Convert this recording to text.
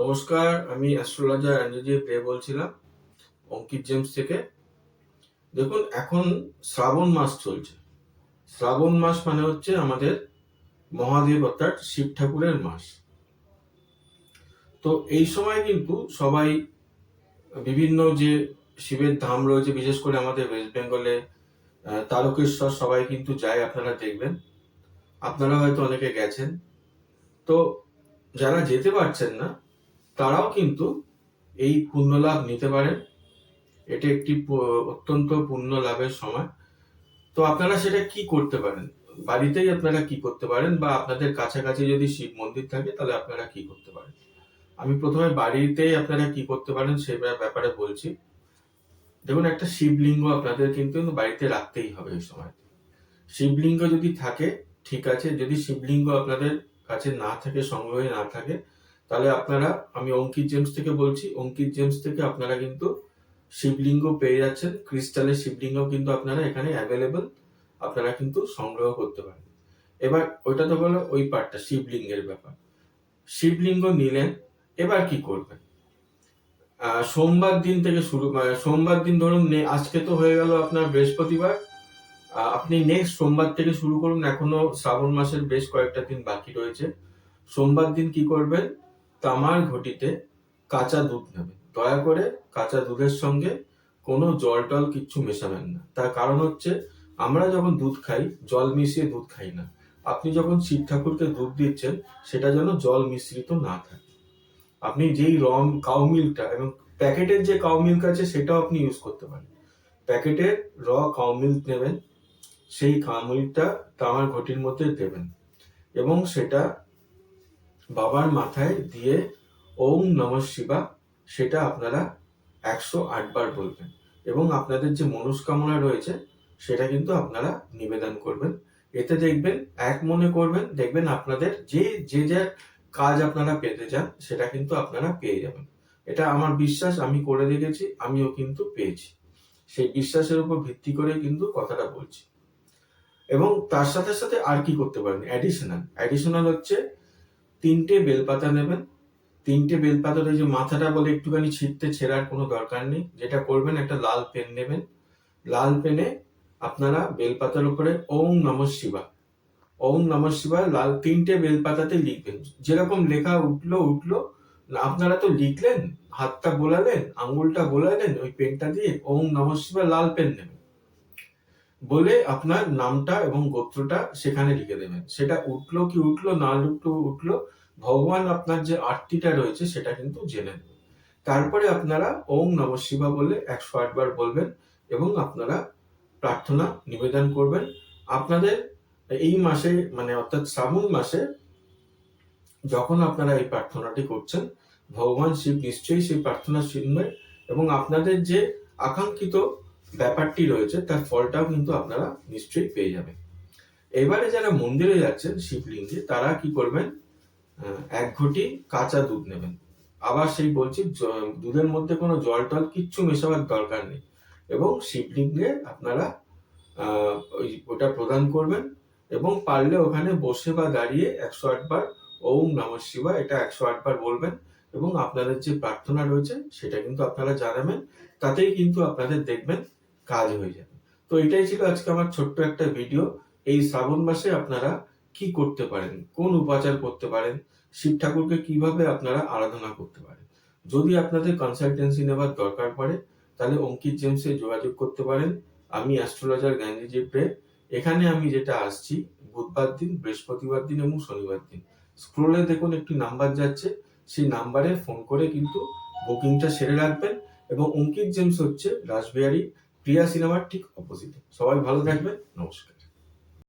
নমস্কার, আমি astrologer অ্যান্ড্রোজি pray বলছিলাম, অঙ্কিত জেমস থেকে। দেখুন, এখন শ্রাবণ মাস চলছে। শ্রাবণ মাস মানে হচ্ছে আমাদের মহাদেব অর্থাৎ শিব ঠাকুরের মাস। তো এই সময় কিন্তু সবাই বিভিন্ন যে শিবের ধাম রয়েছে, বিশেষ করে আমাদের ওয়েস্ট বেঙ্গলে তারকেশ্বর, সবাই কিন্তু যায়, আপনারা দেখবেন। আপনারা হয়তো অনেকে গেছেন। তো যারা যেতে পারছেন না তারাও কিন্তু এই পুণ্য লাভ নিতে পারেন। এটি একটি অত্যন্ত পুণ্য লাভের সময়। তো আপনারা সেটা কি করতে পারেন? বাড়িতেই আপনারা কি করতে পারেন বা আপনাদের কাছাকাছি যদি শিব মন্দির থাকে তাহলে আপনারা কি করতে পারেন? আমি প্রথমে বাড়িতেই আপনারা কি করতে পারেন সে ব্যাপারে বলছি। দেখুন, একটা শিবলিঙ্গ আপনাদের কিন্তু বাড়িতে রাখতেই হবে এই সময়। শিবলিঙ্গ যদি থাকে, ঠিক আছে। যদি শিবলিঙ্গ আপনাদের কাছে না থাকে সংগ্রহে না থাকে তাহলে আপনারা, আমি অঙ্কিত জেমস থেকে বলছি, অঙ্কিত জেমস থেকে আপনারা কিন্তু শিবলিঙ্গ পেয়ে যাচ্ছেন। ক্রিস্টালের শিবলিঙ্গ কিন্তু আপনারা এখানে অ্যাভেলেবেল আপনারা কিন্তু সংগ্রহ করতে পারেন। এবার ওইটা তো হলো ওই পার্টটা শিবলিঙ্গের ব্যাপার। শিবলিঙ্গ নিলেন, এবার কি করবেন? সোমবার দিন থেকে শুরু মানে সোমবার দিন ধরুন আজকে তো হয়ে গেল আপনার বৃহস্পতিবার। আপনি নেক্সট সোমবার থেকে শুরু করুন, এখনও শ্রাবণ মাসের বেশ কয়েকটা দিন বাকি রয়েছে। সোমবার দিন কি করবেন? তামার ঘটিতে কাঁচা দুধ নেবেন দয়া করে কাঁচা দুধের সঙ্গে কোনো জল টল কিচ্ছু মেশাবেন না। তার কারণ হচ্ছে, আমরা যখন দুধ খাই, জল মিশিয়ে দুধ খাই না। আপনি যখন শিব ঠাকুরকে দুধ দিচ্ছেন, সেটা যেন জল মিশ্রিত না থাকে। আপনি যেই রম কাউ মিল্কটা এবং প্যাকেটের যে কাউ মিল্ক আছে, সেটাও আপনি ইউজ করতে পারেন। প্যাকেটের র কাউ মিল্ক নেবেন, সেই কাউ মিল্কটা তামার ঘটির মধ্যে দেবেন এবং সেটা বাবার মাথায় দিয়ে ওম নম শিবা, সেটা আপনারা একশো আটবার বলবেন। এবং আপনাদের যে মনস্কামনা রয়েছে, সেটা কিন্তু আপনারা নিবেদন করবেন। এতে দেখবেন, এক মনে করবেন, দেখবেন আপনাদের যে যে যে কাজ আপনারা পেতে চান, সেটা কিন্তু আপনারা পেয়ে যাবেন। এটা আমার বিশ্বাস, আমি করে দেখেছি, আমিও কিন্তু পেয়েছি। সেই বিশ্বাসের উপর ভিত্তি করে কিন্তু কথাটা বলছি। এবং তার সাথে সাথে আর কি করতে পারেন? অ্যাডিশনাল অ্যাডিশনাল হচ্ছে তিনটে বেলপাতা নেবেন। তিনটে বেলপাতার যে মাথাটা বলে একটুখানি ছিটতে ছেঁড়ার কোনো দরকার নেই। যেটা করবেন, একটা লাল পেন নেবেন। লাল পেনে আপনারা বেলপাতার উপরে ওম নম শিবা ওম নম শিবা লাল তিনটে বেলপাতাতে লিখবেন। যেরকম লেখা উঠল উঠল। আপনারা তো লিখলেন, হাতটা বোলালেন, আঙুলটা বোলালেন, ওই পেনটা দিয়ে ওম নম শিবা লাল পেন নেবেন। বলে আপনার নামটা এবং গোত্রটা সেখানে লিখে দেবেন। সেটা উঠল কি উঠল, না উঠল উঠল, ভগবান আপনার যে আরতিটা রয়েছে সেটা কিন্তু জেনে নেবে তারপরে আপনারা ওম নম শিবা বলে একশো আটবার বলবেন এবং আপনারা প্রার্থনা নিবেদন করবেন। আপনাদের এই মাসে মানে অর্থাৎ শ্রাবণ মাসে যখন আপনারা এই প্রার্থনাটি করছেন, ভগবান শিব নিশ্চয়ই সেই প্রার্থনা শুনবে এবং আপনাদের যে আকাঙ্ক্ষিত ব্যাপারটি রয়েছে, তার ফলটাও কিন্তু আপনারা নিশ্চয়ই পেয়ে যাবেন। এবারে যারা মন্দিরে যাচ্ছেন শিবলিঙ্গে, তারা কি করবেন? এক ঘটি কাঁচা দুধ নেবেন। আবার সেই বলছি দুধের মধ্যে কোনো জল টল কিচ্ছু মেশাবার দরকার নেই। এবং শিবলিঙ্গে আপনারা ওই ওটা প্রদান করবেন এবং পারলে ওখানে বসে বা দাঁড়িয়ে একশো আটবার ওম নম শিবা এটা একশো আটবার বলবেন এবং আপনাদের যে প্রার্থনা রয়েছে সেটা কিন্তু আপনারা জানাবেন। তাতেই কিন্তু আপনাদের দেখবেন কাজ হয়ে যাবে। তো এটাই ছিল আজকে আমার ছোট্ট একটা ভিডিও এই শ্রাবণ মাসে আপনারা কি করতে পারেন? কোন উপাচার করতে পারেন? শিব ঠাকুরকে কীভাবে আপনারা আরাধনা করতে পারেন? যদি আপনাদের কনসালটেন্সি নেওয়ার দরকার পড়ে, তাহলে অঙ্কিত জেমসে যোগাযোগ করতে পারেন। আমি অ্যাস্ট্রোলজার গান্ধীজি প্রে। এখানে আমি যেটা আসছি, বুধবার দিন, বৃহস্পতিবার দিন এবং শনিবার দিন। স্ক্রোলে দেখুন একটি নাম্বার যাচ্ছে। সেই নাম্বারে ফোন করে কিন্তু বুকিংটা সেরে রাখবেন এবং অঙ্কিত জেমস হচ্ছে রাসবিহারী। প্রিয়া সিনেমার ঠিক অপোজিটে সবাই ভালো থাকবে নমস্কার।